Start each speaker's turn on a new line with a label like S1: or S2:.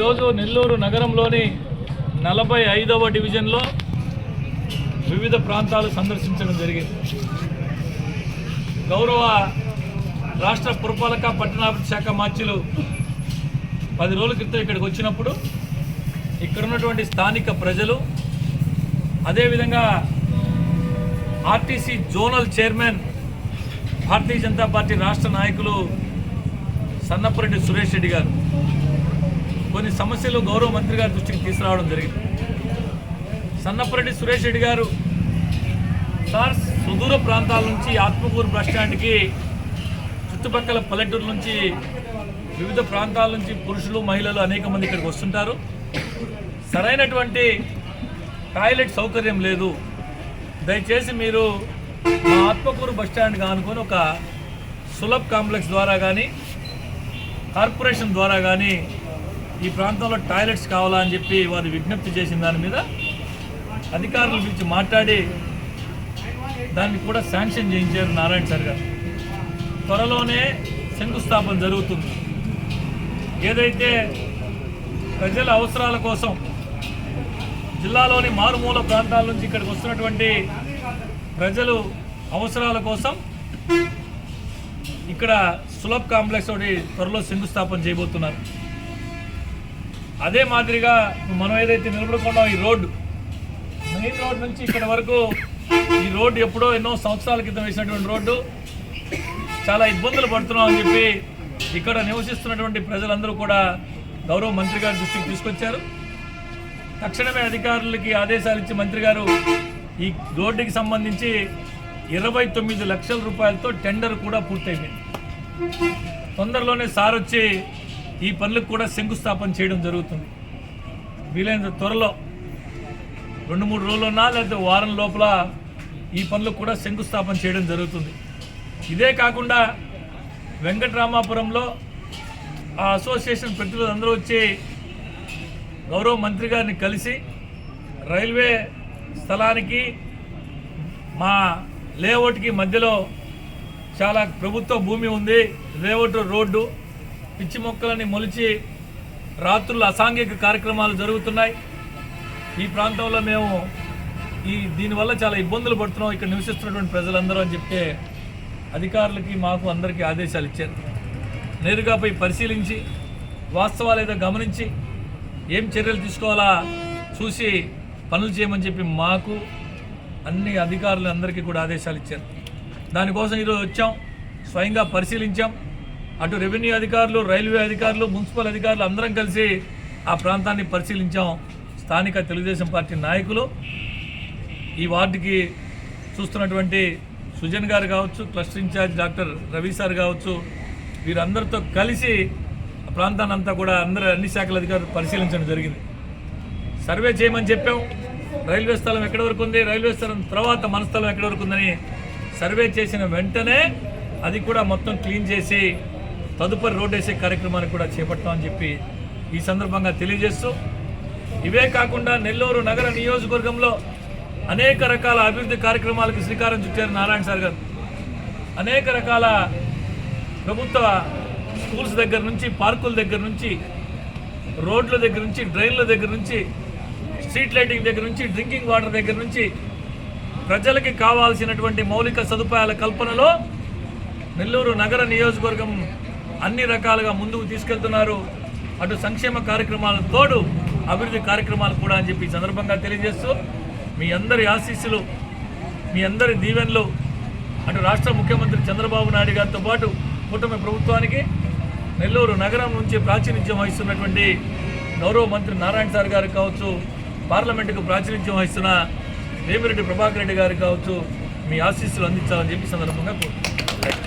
S1: ఈరోజు నెల్లూరు నగరంలోని నలభై ఐదవ డివిజన్లో వివిధ ప్రాంతాలు సందర్శించడం జరిగింది. గౌరవ రాష్ట్ర పురపాలక పట్టణాభివృద్ధి శాఖ మార్చిలు పది రోజుల క్రితం ఇక్కడికి వచ్చినప్పుడు ఇక్కడ ఉన్నటువంటి స్థానిక ప్రజలు అదేవిధంగా RTC zonal chairman Bharatiya Janata Party రాష్ట్ర నాయకులు సన్నపురెడ్డి సురేష్ రెడ్డి గారు. కొన్ని సమస్యలు గౌరవ మంత్రి గారి దృష్టికి తీసుకురావడం జరిగింది. సన్నపరెడ్డి సురేష్ రెడ్డి గారు సార్ సుదూర ప్రాంతాల నుంచి ఆత్మకూరు బస్ స్టాండ్కి చుట్టుపక్కల పల్లెటూరు నుంచి వివిధ ప్రాంతాల నుంచి పురుషులు మహిళలు అనేక మంది ఇక్కడికి వస్తుంటారు. సరైనటువంటి టాయిలెట్ సౌకర్యం లేదు. దయచేసి మీరు మా ఆత్మకూరు బస్ స్టాండ్ అనుకొని ఒక సులభ్ కాంప్లెక్స్ ద్వారా కానీ కార్పొరేషన్ ద్వారా కానీ ఈ ప్రాంతంలో టాయిలెట్స్ కావాలా అని చెప్పి వారు విజ్ఞప్తి చేసిన దాని మీద అధికారులు పిలిచి మాట్లాడి దాన్ని కూడా శాంక్షన్ చేయించారు నారాయణ సార్ గారు. త్వరలోనే శంకుస్థాపన జరుగుతుంది. ఏదైతే ప్రజల అవసరాల కోసం జిల్లాలోని మారుమూల ప్రాంతాల నుంచి ఇక్కడికి వస్తున్నటువంటి ప్రజలు అవసరాల కోసం ఇక్కడ సులభ్ కాంప్లెక్స్ ఒకటి త్వరలో శంకుస్థాపన చేయబోతున్నారు. అదే మాదిరిగా మనం ఏదైతే నిలబడుకున్నాం ఈ రోడ్డు మెయిన్ రోడ్ నుంచి ఇక్కడ వరకు ఈ రోడ్డు ఎప్పుడో ఎన్నో సంవత్సరాల క్రితం వేసినటువంటి రోడ్డు. చాలా ఇబ్బందులు పడుతున్నాం అని చెప్పి ఇక్కడ నివసిస్తున్నటువంటి ప్రజలందరూ కూడా గౌరవ మంత్రి గారి దృష్టికి తీసుకొచ్చారు. తక్షణమే అధికారులకి ఆదేశాలు ఇచ్చి మంత్రి గారు ఈ రోడ్డుకి సంబంధించి ఇరవై తొమ్మిది లక్షల రూపాయలతో టెండర్ కూడా పూర్తయిపోయింది. తొందరలోనే సార్ వచ్చి ఈ పనులకు కూడా శంకుస్థాపన చేయడం జరుగుతుంది. వీలైనంత త్వరలో రెండు మూడు రోజులున్నా లేకపోతే వారం లోపల ఈ పనులకు కూడా శంకుస్థాపన చేయడం జరుగుతుంది. ఇదే కాకుండా వెంకటరామాపురంలో ఆ అసోసియేషన్ ప్రతినిధులు అందరూ వచ్చి గౌరవ మంత్రి గారిని కలిసి రైల్వే స్థలానికి మా లేఅవుట్కి మధ్యలో చాలా ప్రభుత్వ భూమి ఉంది. లేఅవుట్ రోడ్డు పిచ్చి మొక్కలని మొలిచి రాత్రులు అసాంఘిక కార్యక్రమాలు జరుగుతున్నాయి. ఈ ప్రాంతంలో మేము ఈ దీనివల్ల చాలా ఇబ్బందులు పడుతున్నాం. ఇక్కడ నివసిస్తున్నటువంటి ప్రజలందరూ అని చెప్తే అధికారులకి మాకు అందరికీ ఆదేశాలు ఇచ్చారు. నేరుగా పోయి పరిశీలించి వాస్తవాలు ఏదో గమనించి ఏం చర్యలు తీసుకోవాలా చూసి పనులు చేయమని చెప్పి మాకు అన్ని అధికారులు అందరికీ కూడా ఆదేశాలు ఇచ్చారు. దానికోసం ఈరోజు వచ్చాం. స్వయంగా పరిశీలించాం. అటు రెవెన్యూ అధికారులు రైల్వే అధికారులు మున్సిపల్ అధికారులు అందరం కలిసి ఆ ప్రాంతాన్ని పరిశీలించాం. స్థానిక తెలుగుదేశం పార్టీ నాయకులు. ఈ వార్డుకి చూస్తున్నటువంటి సుజన్ గారు కావచ్చు cluster in-charge doctor Ravi sir కావచ్చు వీరందరితో కలిసి ఆ ప్రాంతాన్ని అంతా కూడా అందరు అన్ని శాఖల అధికారులు పరిశీలించడం జరిగింది. సర్వే చేయమని చెప్పాం. రైల్వే స్థలం ఎక్కడి వరకు ఉంది? రైల్వే స్థలం తర్వాత మన స్థలం ఎక్కడి వరకు ఉందని సర్వే చేసిన వెంటనే అది కూడా మొత్తం క్లీన్ చేసి తదుపరి రోడ్ వేసే కార్యక్రమాన్ని కూడా చేపడతామని చెప్పి ఈ సందర్భంగా తెలియజేస్తూ ఇవే కాకుండా నెల్లూరు నగర నియోజకవర్గంలో అనేక రకాల అభివృద్ధి కార్యక్రమాలకు శ్రీకారం చుట్టారు నారాయణ సార్ గారు. అనేక రకాల ప్రభుత్వ స్కూల్స్ దగ్గర నుంచి పార్కుల దగ్గర నుంచి రోడ్ల దగ్గర నుంచి డ్రైన్ల దగ్గర నుంచి స్ట్రీట్ లైటింగ్ దగ్గర నుంచి డ్రింకింగ్ వాటర్ దగ్గర నుంచి ప్రజలకి కావాల్సినటువంటి మౌలిక సదుపాయాల కల్పనలో నెల్లూరు నగర నియోజకవర్గం అన్ని రకాలుగా ముందుకు తీసుకెళ్తున్నారు. అటు సంక్షేమ కార్యక్రమాల తోడు అభివృద్ధి కార్యక్రమాలు కూడా అని చెప్పి సందర్భంగా తెలియజేస్తూ మీ అందరి ఆశీస్సులు మీ అందరి దీవెనలు అటు రాష్ట్ర ముఖ్యమంత్రి చంద్రబాబు నాయుడు గారితో పాటు కూటమి ప్రభుత్వానికి నెల్లూరు నగరం నుంచి ప్రాతినిధ్యం వహిస్తున్నటువంటి గౌరవ మంత్రి నారాయణ సార్ గారికి కావచ్చు పార్లమెంటుకు ప్రాతినిధ్యం వహిస్తున్న రేమిరెడ్డి ప్రభాకర్ రెడ్డి గారికి కావచ్చు మీ ఆశీస్సులు అందించాలని చెప్పి సందర్భంగా కోరుతున్నాను